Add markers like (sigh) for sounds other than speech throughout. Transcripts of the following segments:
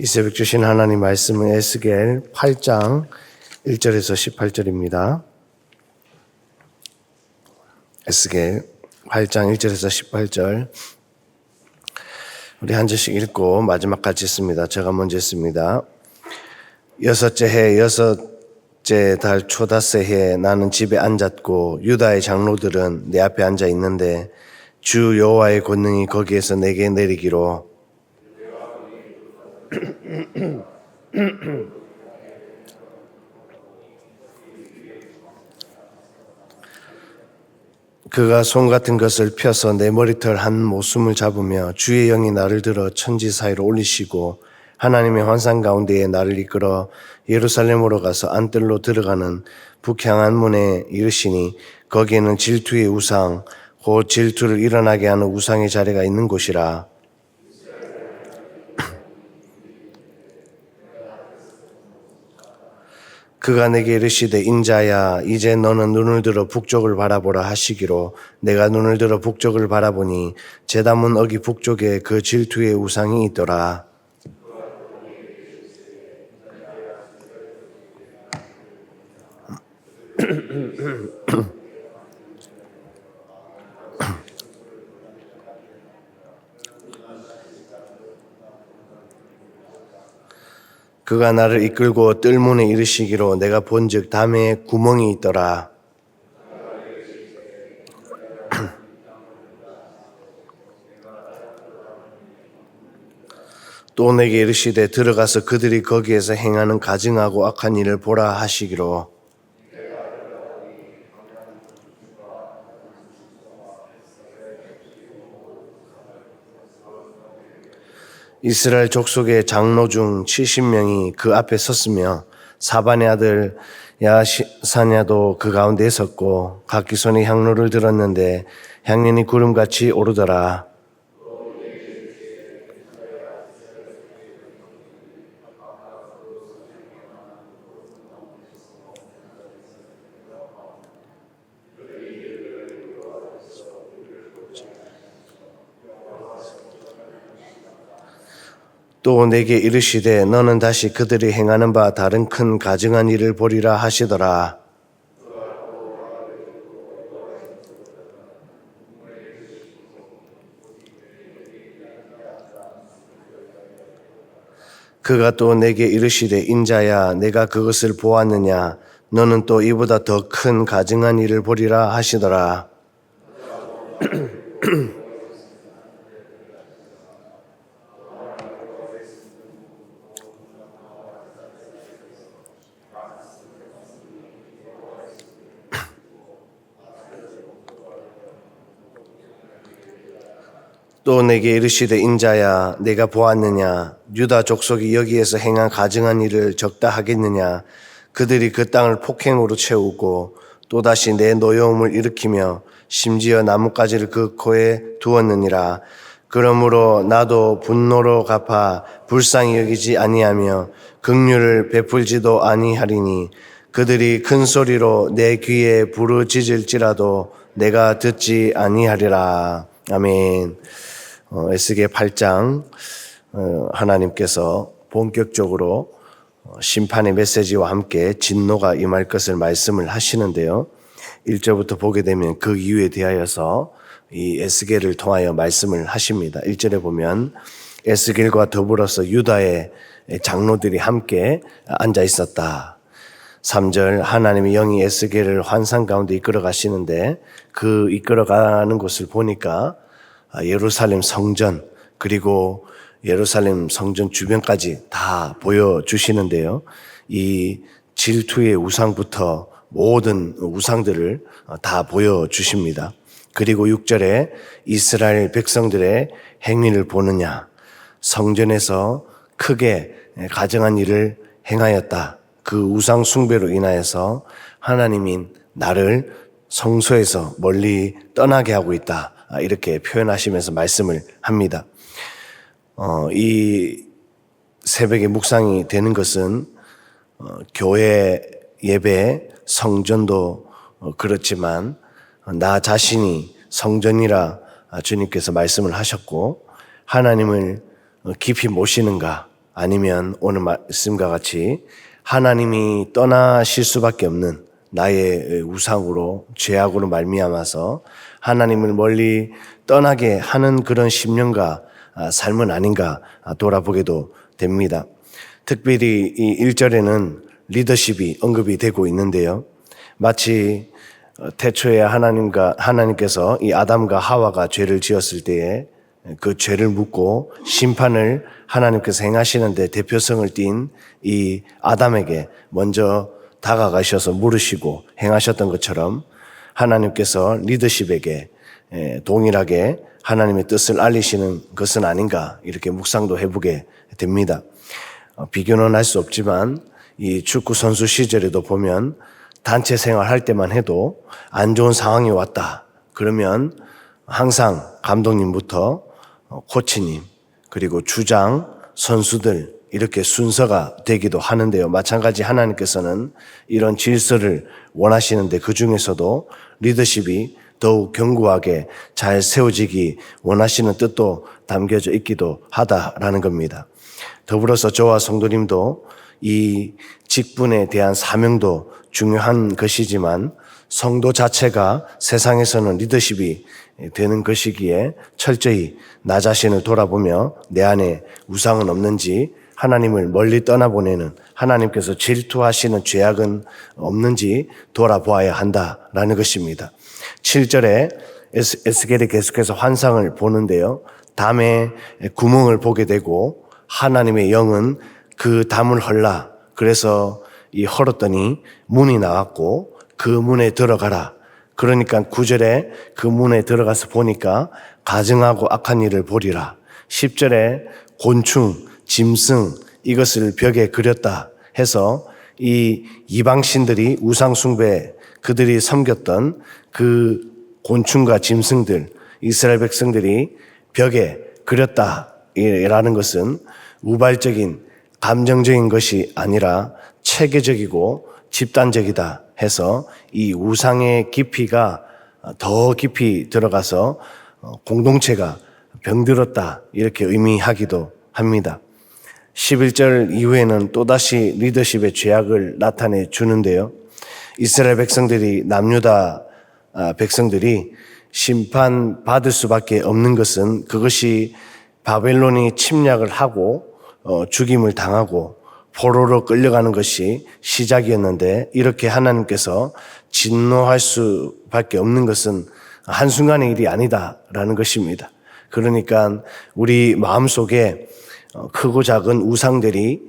이 새벽 주신 하나님 말씀은 에스겔 8장 1절에서 18절입니다. 에스겔 8장 1절에서 18절 우리 한 절씩 읽고 마지막까지 읽습니다. 제가 먼저 읽습니다. 여섯째 해 여섯째 달 초다세 해 나는 집에 앉았고 유다의 장로들은 내 앞에 앉아 있는데 주 여호와의 권능이 거기에서 내게 내리기로 (clears throat) 그가 손 같은 것을 펴서 내 머리털 한 모숨을 잡으며 주의 영이 나를 들어 천지 사이로 올리시고 하나님의 환상 가운데에 나를 이끌어 예루살렘으로 가서 안뜰로 들어가는 북향한 문에 이르시니 거기에는 질투의 우상 곧 질투를 일어나게 하는 우상의 자리가 있는 곳이라 그가 내게 이르시되 인자야 이제 너는 눈을 들어 북쪽을 바라보라 하시기로 내가 눈을 들어 북쪽을 바라보니 제다문 어기 북쪽에 그 질투의 우상이 있더라 그가 나를 이끌고 뜰문에 이르시기로 내가 본즉 담에 구멍이 있더라. (clears throat) 또 내게 이르시되 들어가서 그들이 거기에서 행하는 가증하고 악한 일을 보라 하시기로 이스라엘 족속의 장로 중 70명이 그 앞에 섰으며 사반의 아들 야사냐도 그 가운데 섰고 각기 손에 향로를 들었는데 향연이 구름같이 오르더라 또 내게 이르시되 너는 다시 그들이 행하는 바 다른 큰 가증한 일을 보리라 하시더라. 그가 또 내게 이르시되 인자야 내가 그것을 보았느냐 너는 또 이보다 더 큰 가증한 일을 보리라 하시더라. (clears throat) 또 내게 이르시되 인자야 내가 보았느냐? 유다 족속이 여기에서 행한 가증한 일을 적다 하겠느냐? 그들이 그 땅을 폭행으로 채우고 또다시 내 노여움을 일으키며 심지어 나뭇가지를 그 코에 두었느니라. 그러므로 나도 분노로 갚아 불쌍히 여기지 아니하며 긍휼을 베풀지도 아니하리니 그들이 큰 소리로 내 귀에 부르짖을지라도 내가 듣지 아니하리라. 아멘. 어, 에스겔 8장 어, 하나님께서 본격적으로 어, 심판의 메시지와 함께 진노가 임할 것을 말씀을 하시는데요. 1절부터 보게 되면 그 이유에 대하여서 이 에스겔을 통하여 말씀을 하십니다. 1절에 보면 에스겔과 더불어서 유다의 장로들이 함께 앉아 있었다. 3절 하나님의 영이 에스겔을 환상 가운데 이끌어 가시는데 그 이끌어 가는 곳을 보니까 아, 예루살렘 성전 그리고 예루살렘 성전 주변까지 다 보여주시는데요. 이 질투의 우상부터 모든 우상들을 어, 다 보여주십니다. 그리고 6절에 이스라엘 백성들의 행위를 보느냐. 성전에서 크게 가정한 일을 행하였다. 그 우상 숭배로 인하여서 하나님인 나를 성소에서 멀리 떠나게 하고 있다. 아, 이렇게 표현하시면서 말씀을 합니다. 어, 이 새벽에 묵상이 되는 것은 어, 교회 예배, 성전도 어, 그렇지만 나 자신이 성전이라 주님께서 말씀을 하셨고 하나님을 깊이 모시는가 아니면 오늘 말씀과 같이 하나님이 떠나실 수밖에 없는 나의 우상으로 죄악으로 말미암아서 하나님을 멀리 떠나게 하는 그런 심령과 아, 삶은 아닌가 돌아보게도 됩니다. 특별히 이 1절에는 리더십이 언급이 되고 있는데요. 마치 어, 태초에 하나님과 하나님께서 이 아담과 하와가 죄를 지었을 때에 그 죄를 묻고 심판을 하나님께서 행하시는데 대표성을 띈 이 아담에게 먼저 다가가셔서 물으시고 행하셨던 것처럼 하나님께서 리더십에게 에, 동일하게 하나님의 뜻을 알리시는 것은 아닌가 이렇게 묵상도 해보게 됩니다. 어, 비교는 할 수 없지만 이 축구 선수 시절에도 보면 단체 생활할 때만 해도 안 좋은 상황이 왔다. 그러면 항상 감독님부터 어, 코치님 그리고 주장 선수들 이렇게 순서가 되기도 하는데요. 마찬가지 하나님께서는 이런 질서를 원하시는데 그 중에서도 리더십이 더욱 견고하게 잘 세워지기 원하시는 뜻도 담겨져 있기도 하다라는 겁니다. 더불어서 저와 성도님도 이 직분에 대한 사명도 중요한 것이지만 성도 자체가 세상에서는 리더십이 되는 것이기에 철저히 나 자신을 돌아보며 내 안에 우상은 없는지 하나님을 멀리 떠나보내는 하나님께서 질투하시는 죄악은 없는지 돌아보아야 한다라는 것입니다. 7절에 에스겔이 계속해서 환상을 보는데요. 담에 구멍을 보게 되고 하나님의 영은 그 담을 헐라. 그래서 이 헐었더니 문이 나왔고 그 문에 들어가라. 그러니까 구절에 그 문에 들어가서 보니까 가증하고 악한 일을 보리라. 10절에 곤충, 짐승 이것을 벽에 그렸다 해서 이 이방신들이 우상숭배 그들이 섬겼던 그 곤충과 짐승들 이스라엘 백성들이 벽에 그렸다라는 것은 우발적인 감정적인 것이 아니라 체계적이고 집단적이다 해서 이 우상의 깊이가 더 깊이 들어가서 공동체가 병들었다 이렇게 의미하기도 합니다. 11절 이후에는 또다시 리더십의 죄악을 나타내 주는데요. 이스라엘 백성들이 남유다 아, 백성들이 심판 받을 수밖에 없는 것은 그것이 바벨론이 침략을 하고 어, 죽임을 당하고 포로로 끌려가는 것이 시작이었는데 이렇게 하나님께서 진노할 수밖에 없는 것은 한순간의 일이 아니다라는 것입니다. 그러니까 우리 마음속에 어, 크고 작은 우상들이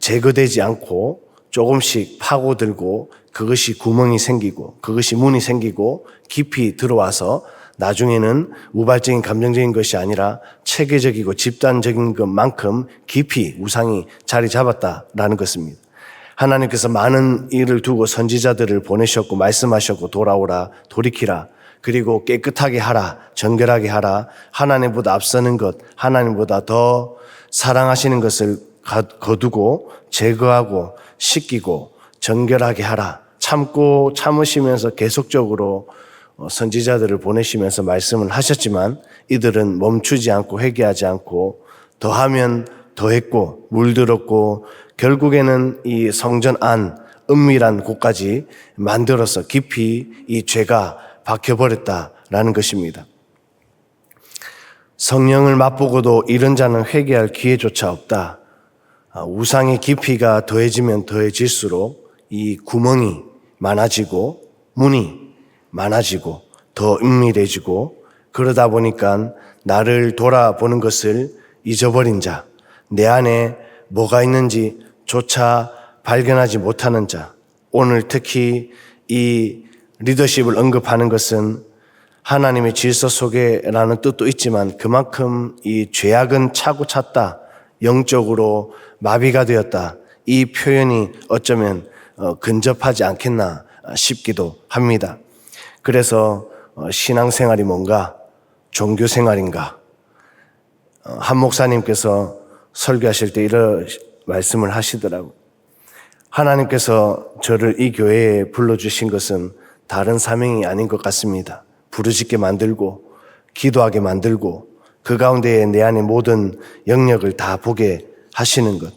제거되지 않고 조금씩 파고들고 그것이 구멍이 생기고 그것이 문이 생기고 깊이 들어와서 나중에는 우발적인 감정적인 것이 아니라 체계적이고 집단적인 것만큼 깊이 우상이 자리 잡았다라는 것입니다. 하나님께서 많은 일을 두고 선지자들을 보내셨고 말씀하셨고 돌아오라 돌이키라 그리고 깨끗하게 하라 정결하게 하라 하나님보다 앞서는 것 하나님보다 더 사랑하시는 것을 거두고 제거하고 씻기고 정결하게 하라 참고 참으시면서 계속적으로 어, 선지자들을 보내시면서 말씀을 하셨지만 이들은 멈추지 않고 회개하지 않고 더하면 더했고 물들었고 결국에는 이 성전 안 은밀한 곳까지 만들어서 깊이 이 죄가 박혀버렸다라는 것입니다. 성령을 맛보고도 이런 자는 회개할 기회조차 없다. 아, 우상의 깊이가 더해지면 더해질수록 이 구멍이 많아지고 문이 많아지고 더 은밀해지고 그러다 보니까 나를 돌아보는 것을 잊어버린 자, 내 안에 뭐가 있는지 조차 발견하지 못하는 자, 오늘 특히 이 리더십을 언급하는 것은 하나님의 질서 속에라는 뜻도 있지만 그만큼 이 죄악은 차고 찼다. 영적으로 마비가 되었다. 이 표현이 어쩌면 어, 근접하지 않겠나 싶기도 합니다. 그래서 어, 신앙생활이 뭔가 종교생활인가 어, 한 목사님께서 설교하실 때 이런 말씀을 하시더라고. 하나님께서 저를 이 교회에 불러주신 것은 다른 사명이 아닌 것 같습니다. 부르짖게 만들고 기도하게 만들고 그 가운데에 내 안에 모든 영역을 다 보게 하시는 것.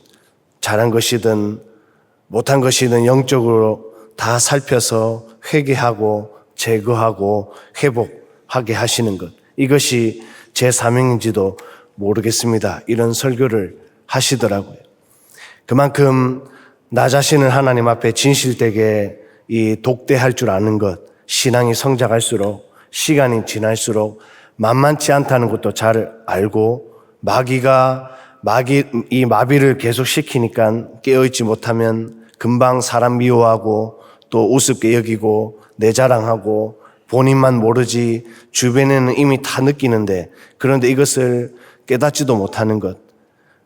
잘한 것이든 못한 것이든 영적으로 다 살펴서 회개하고 제거하고 회복하게 하시는 것. 이것이 제 사명인지도 모르겠습니다. 이런 설교를 하시더라고요. 그만큼 나 자신을 하나님 앞에 진실되게 이 독대할 줄 아는 것, 신앙이 성장할수록 시간이 지날수록 만만치 않다는 것도 잘 알고 마귀가 마귀 이 마비를 계속 시키니까 깨어있지 못하면 금방 사람 미워하고 또 우습게 여기고 내 자랑하고 본인만 모르지 주변에는 이미 다 느끼는데 그런데 이것을 깨닫지도 못하는 것.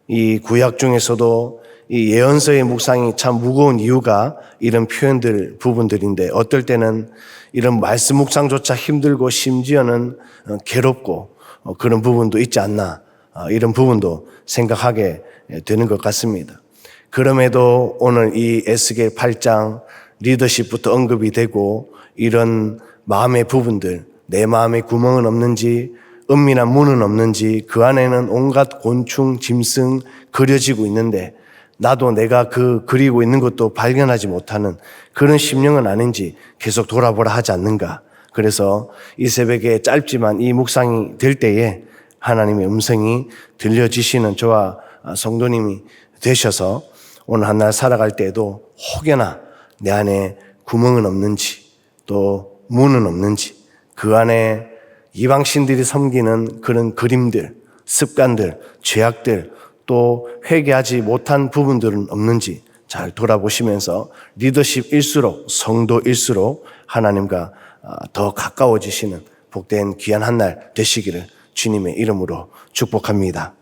이 구약 중에서도 이 예언서의 묵상이 참 무거운 이유가 이런 표현들 부분들인데 어떨 때는 이런 말씀 묵상조차 힘들고 심지어는 어, 괴롭고 어, 그런 부분도 있지 않나 어, 이런 부분도 생각하게 되는 것 같습니다. 그럼에도 오늘 이 에스겔 8장 리더십부터 언급이 되고 이런 마음의 부분들 내 마음에 구멍은 없는지 은밀한 문은 없는지 그 안에는 온갖 곤충, 짐승 그려지고 있는데 나도 내가 그 그리고 있는 것도 발견하지 못하는 그런 심령은 아닌지 계속 돌아보라 하지 않는가. 그래서 이 새벽에 짧지만 이 묵상이 될 때에 하나님의 음성이 들려지시는 저와 성도님이 되셔서 오늘 한날 살아갈 때에도 혹여나 내 안에 구멍은 없는지 또 문은 없는지 그 안에 이방신들이 섬기는 그런 그림들, 습관들, 죄악들 또 회개하지 못한 부분들은 없는지 잘 돌아보시면서 리더십일수록 성도일수록 하나님과 아, 더 가까워지시는 복된 귀한 한 날 되시기를 주님의 이름으로 축복합니다.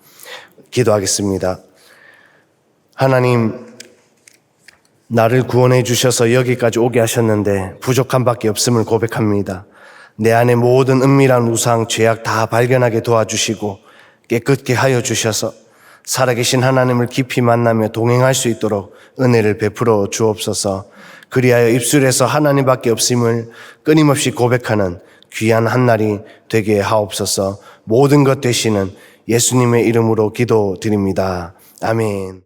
기도하겠습니다. 하나님, 나를 구원해 주셔서 여기까지 오게 하셨는데 부족한 밖에 없음을 고백합니다. 내 안에 모든 은밀한 우상, 죄악 다 발견하게 도와주시고 깨끗게 하여 주셔서 살아계신 하나님을 깊이 만나며 동행할 수 있도록 은혜를 베풀어 주옵소서 그리하여 입술에서 하나님밖에 없음을 끊임없이 고백하는 귀한 한날이 되게 하옵소서 모든 것 되시는 예수님의 이름으로 기도드립니다. 아멘.